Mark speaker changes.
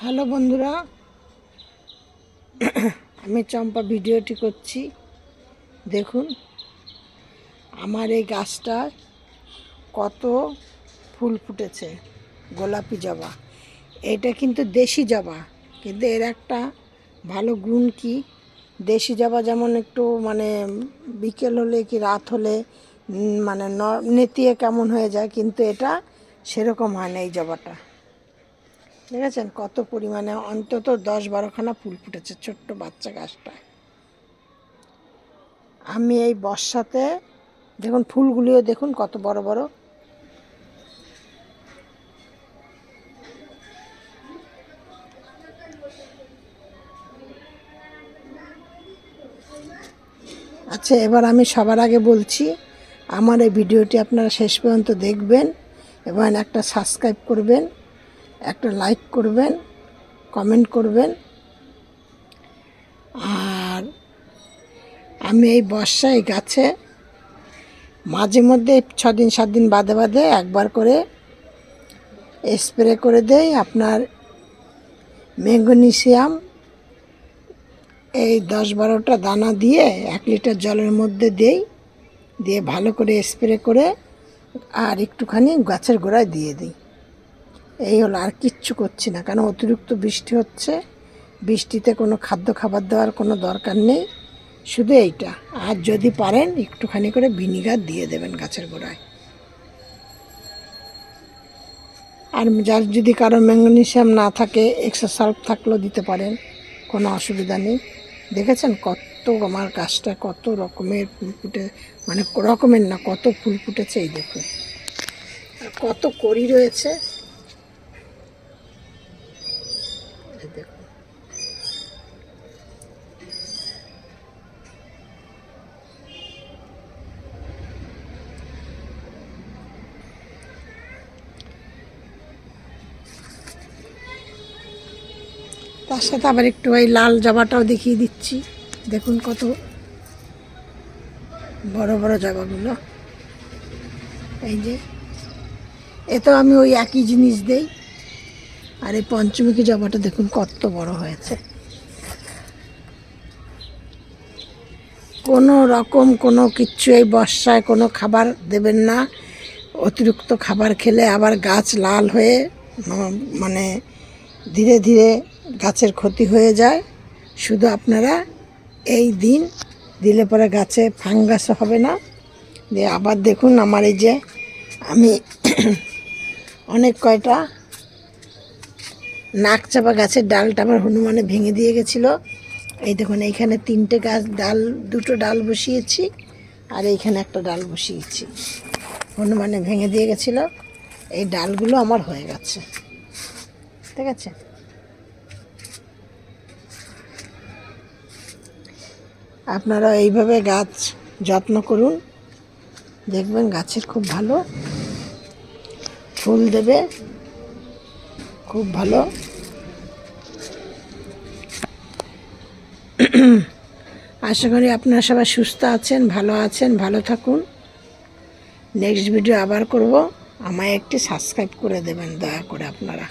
Speaker 1: Hello বন্ধুরা, আমি চম্পা ভিডিওটি করছি। দেখুন, আমার এই গাছটা কত ফুল ফুটেছে, গোলাপি জবা। এটা কিন্তু দেশি জবা, কিন্তু এর একটা ভালো গুণ কি? দেশি জবা যেমন একটু মানে বিকেল হলে কি রাত হলে মানে নেতিয়ে কেমন হয়ে যায়, কিন্তু এটা সেরকম হয় না এই জবাটা। দেখেছেন কত পরিমাণে? অন্তত দশ বারোখানা ফুল ফুটেছে ছোট্ট বাচ্চা গাছটায়। আমি এই বর্ষাতে, দেখুন ফুলগুলিও দেখুন কত বড় বড়। আচ্ছা এবার আমি সবার আগে বলছি, আমার এই ভিডিওটি আপনারা শেষ পর্যন্ত দেখবেন এবং একটা সাবস্ক্রাইব করবেন। একটা লাইক করবেন কমেন্ট করবেন। আর আমি এই বর্ষায় গাছে মাঝে মধ্যে ছ দিন সাত দিন বাদে বাদে একবার করে স্প্রে করে দেই আপনার ম্যাঙ্গোনিসিয়াম এই দশ বারোটা দানা দিয়ে এক লিটার জলের মধ্যে দেই, দিয়ে ভালো করে স্প্রে করে আর একটুখানি গাছের গোড়ায় দিয়ে দিই। এই হলো, আর কিচ্ছু করছি না। কারণ অতিরিক্ত বৃষ্টি হচ্ছে। বৃষ্টিতে কোনো খাদ্য, খাবার দেওয়ার কোনো দরকার নেই। শুধু এইটা। আর যদি পারেন, একটুখানি করে ভিনিগার দিয়ে দেবেন গাছের গোড়ায়। আর যার যদি কারও ম্যাঙ্গনেশিয়াম না থাকে, এক্সট্রা সাল্ফ থাকলেও দিতে পারেন। কোনো অসুবিধা নেই। দেখেছেন কত আমার গাছটা কত রকমের ফুল ফুটে মানে রকমের না, কত ফুল ফুটেছে এই দেখুন। কত কড়ি রয়েছে। দেখুন তার সাথে আবার একটু ওই লাল জবাটাও দেখিয়ে দিচ্ছি। দেখুন কত বড় বড় জবাগুলো এই যে, এতেও আমি ওই একই জিনিস দেই। আর এই পঞ্চমুখী জবাটা দেখুন কত বড় হয়েছে। কোনো রকম কোনো কিচ্ছু এই বর্ষায় কোনো খাবার দেবেন না। অতিরিক্ত খাবার খেলে আবার গাছ লাল হয়ে মানে ধীরে ধীরে গাছের ক্ষতি হয়ে যায়। শুধু আপনারা এই দিন দিলে পরে গাছে ফাঙ্গাস হবে না। দিয়ে আবার দেখুন আমার এই যে আমি অনেক কয়টা নাক চাপা গাছের ডালটা আমার হনুমানে ভেঙে দিয়ে গেছিল। এই দেখুন, এইখানে তিনটে গাছ, ডাল, দুটো ডাল বসিয়েছি আর এইখানে একটা ডাল বসিয়েছি। হনুমানে ভেঙে দিয়ে গেছিল। এই ডালগুলো আমার হয়ে গেছে। ঠিক আছে? আপনারা এইভাবে গাছ যত্ন করুন। দেখবেন গাছের খুব ভালো ফুল দেবে। খুব ভালো। আশা করি আপনারা সবাই সুস্থ আছেন, ভালো আছেন, ভালো থাকুন। নেক্সট ভিডিও আবার করব। আমায় একটি সাবস্ক্রাইব করে দেবেন দয়া করে আপনারা।